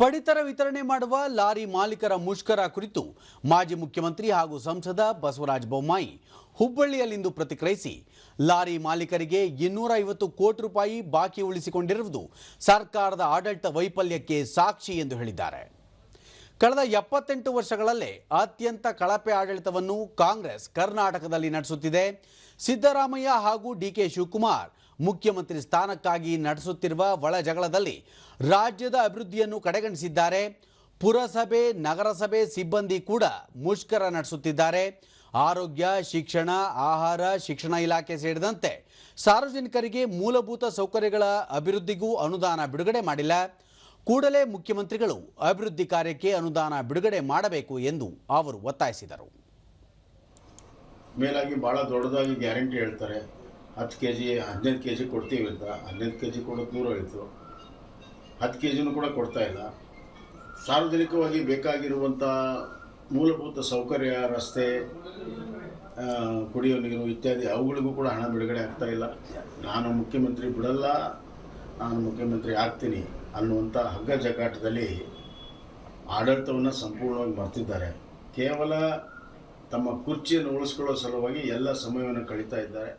ಪಡಿತರ ವಿತರಣೆ ಮಾಡುವ ಲಾರಿ ಮಾಲೀಕರ ಮುಷ್ಕರ ಕುರಿತು ಮಾಜಿ ಮುಖ್ಯಮಂತ್ರಿ ಹಾಗೂ ಸಂಸದ ಬಸವರಾಜ ಬೊಮ್ಮಾಯಿ ಹುಬ್ಬಳ್ಳಿಯಲ್ಲಿಂದು ಪ್ರತಿಕ್ರಿಯಿಸಿ, ಲಾರಿ ಮಾಲೀಕರಿಗೆ ಇನ್ನೂರ ಐವತ್ತು ಕೋಟಿ ರೂಪಾಯಿ ಬಾಕಿ ಉಳಿಸಿಕೊಂಡಿರುವುದು ಸರ್ಕಾರದ ಆಡಳಿತ ವೈಫಲ್ಯಕ್ಕೆ ಸಾಕ್ಷಿ ಎಂದು ಹೇಳಿದ್ದಾರೆ. ಕಳೆದ ಎಪ್ಪತ್ತೆಂಟು ವರ್ಷಗಳಲ್ಲೇ ಅತ್ಯಂತ ಕಳಪೆ ಆಡಳಿತವನ್ನು ಕಾಂಗ್ರೆಸ್ ಕರ್ನಾಟಕದಲ್ಲಿ ನಡೆಸುತ್ತಿದೆ. ಸಿದ್ದರಾಮಯ್ಯ ಹಾಗೂ ಡಿಕೆ ಶಿವಕುಮಾರ್ ಮುಖ್ಯಮಂತ್ರಿ ಸ್ಥಾನಕ್ಕಾಗಿ ನಡೆಸುತ್ತಿರುವ ಒಳ ಜಗಳದಲ್ಲಿ ರಾಜ್ಯದ ಅಭಿವೃದ್ಧಿಯನ್ನು ಕಡೆಗಣಿಸಿದ್ದಾರೆ. ಪುರಸಭೆ, ನಗರಸಭೆ ಸಿಬ್ಬಂದಿ ಕೂಡ ಮುಷ್ಕರ ನಡೆಸುತ್ತಿದ್ದಾರೆ. ಆರೋಗ್ಯ, ಶಿಕ್ಷಣ, ಆಹಾರ, ಶಿಕ್ಷಣ ಇಲಾಖೆ ಸೇರಿದಂತೆ ಸಾರ್ವಜನಿಕರಿಗೆ ಮೂಲಭೂತ ಸೌಕರ್ಯಗಳ ಅಭಿವೃದ್ಧಿಗೂ ಅನುದಾನ ಬಿಡುಗಡೆ ಮಾಡಿಲ್ಲ. ಕೂಡಲೇ ಮುಖ್ಯಮಂತ್ರಿಗಳು ಅಭಿವೃದ್ಧಿ ಕಾರ್ಯಕ್ಕೆ ಅನುದಾನ ಬಿಡುಗಡೆ ಮಾಡಬೇಕು ಎಂದು ಅವರು ಒತ್ತಾಯಿಸಿದರು. ಮೇಲಾಗಿ ಬಹಳ ದೊಡ್ಡದಾಗಿ ಗ್ಯಾರಂಟಿ ಹೇಳ್ತಾರೆ. ಹತ್ತು ಕೆ ಜಿ ಹದಿನೈದು ಕೆ ಜಿ ಕೊಡ್ತೀವಿ ಅಂತ. ಹದಿನೈದು ಕೆ ಜಿ ಕೊಡೋದು ನೂರು ಹೇಳ್ತು ಹತ್ತು ಕೆ ಜಿನೂ ಕೂಡ ಕೊಡ್ತಾ ಇಲ್ಲ. ಸಾರ್ವಜನಿಕವಾಗಿ ಬೇಕಾಗಿರುವಂಥ ಮೂಲಭೂತ ಸೌಕರ್ಯ, ರಸ್ತೆ ಕುಡಿಯೋ ನೀರು ಇತ್ಯಾದಿ, ಅವುಗಳಿಗೂ ಕೂಡ ಹಣ ಬಿಡುಗಡೆ ಆಗ್ತಾ ಇಲ್ಲ. ನಾನು ಮುಖ್ಯಮಂತ್ರಿ ಬಿಡಲ್ಲ. ನಾನು ಮುಖ್ಯಮಂತ್ರಿ ಆಗ್ತೀನಿ ಅನ್ನುವಂಥ ಹಗ್ಗ ಜಗಾಟದಲ್ಲಿ ಆಡಳಿತವನ್ನು ಸಂಪೂರ್ಣವಾಗಿ ಮರ್ತಿದ್ದಾರೆ. ಕೇವಲ ತಮ್ಮ ಕುರ್ಚಿಯನ್ನು ಉಳಿಸ್ಕೊಳ್ಳೋ ಸಲುವಾಗಿ ಎಲ್ಲ ಸಮಯವನ್ನು ಕಳೀತಾ ಇದ್ದಾರೆ.